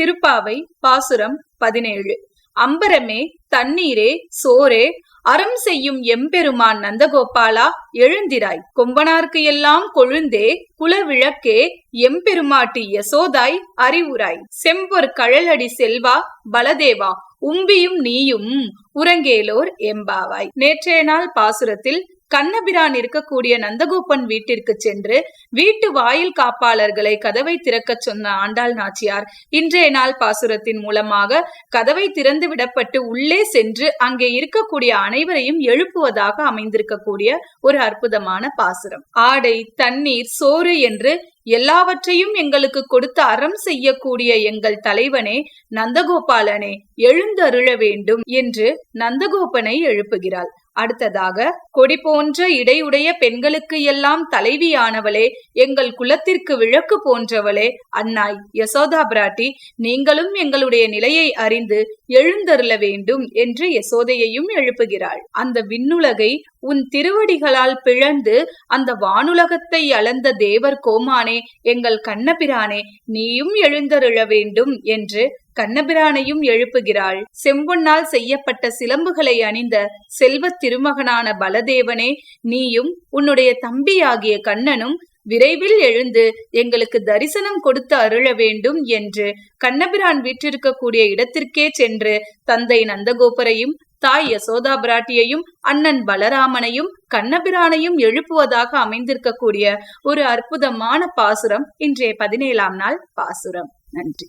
திருப்பாவை பாசுரம் பதினேழு. அம்பரமே தண்ணீரே சோரே அறம் செய்யும் எம்பெருமான் நந்தகோபாலா எழுந்திராய். கொம்பனார்க்கு எல்லாம் கொழுந்தே குலவிளக்கே எம்பெருமாட்டி யசோதாய் அறிவுராய். செம்பொர் கழலடி செல்வா பலதேவா உம்பியும் நீயும் உறங்கேலோர் எம்பாவாய். நேற்றைய நாள் பாசுரத்தில் கண்ணபிரான் இருக்கக்கூடிய நந்தகோப்பன் வீட்டிற்கு சென்று வீட்டு வாயில் காப்பாளர்களை கதவை திறக்க சொன்ன ஆண்டாள் நாச்சியார் இன்றைய நாள் பாசுரத்தின் மூலமாக கதவை திறந்து விடப்பட்டு உள்ளே சென்று அங்கே இருக்கக்கூடிய அனைவரையும் எழுப்புவதாக அமைந்திருக்கக்கூடிய ஒரு அற்புதமான பாசுரம். ஆடை தண்ணீர் சோறு என்று எல்லாவற்றையும் எங்களுக்கு கொடுத்து அறம் செய்யக்கூடிய எங்கள் தலைவனே நந்தகோபாலனே எழுந்தருள வேண்டும் என்று நந்தகோபனை எழுப்புகிறாள். அடுத்ததாக கொடி போன்ற இடையுடைய பெண்களுக்கு எல்லாம் தலைவியானவளே எங்கள் குலத்திற்கு விளக்கு போன்றவளே அன்னாய் யசோதா பிராட்டி நீங்களும் எங்களுடைய நிலையை அறிந்து எழுந்தருள வேண்டும் என்று யசோதையையும் எழுப்புகிறாள். அந்த விண்ணுலகை உன் திருவடிகளால் பிழந்து அந்த வானுலகத்தை அளந்த தேவர் கோமானே எங்கள் கண்ணபிரானே நீயும் எழுந்தருள வேண்டும் என்று கண்ணபிரானையும் எழுப்புகிறாள். செம்பொன்னால் செய்யப்பட்ட சிலம்புகளை அணிந்த செல்வ திருமகனான பலதேவனே நீயும் உன்னுடைய தம்பியாகிய கண்ணனும் விரைவில் எழுந்து எங்களுக்கு தரிசனம் கொடுத்து அருள வேண்டும் என்று கண்ணபிரான் வீற்றிருக்கக்கூடிய இடத்திற்கே சென்று தந்தை நந்தகோபரையும் தாய் யசோதா பிராட்டியையும் அண்ணன் பலராமனையும் கண்ணபிரானையும் எழுப்புவதாக அமைந்திருக்கக்கூடிய ஒரு அற்புதமான பாசுரம் இன்றைய பதினேழாம் நாள் பாசுரம். நன்றி.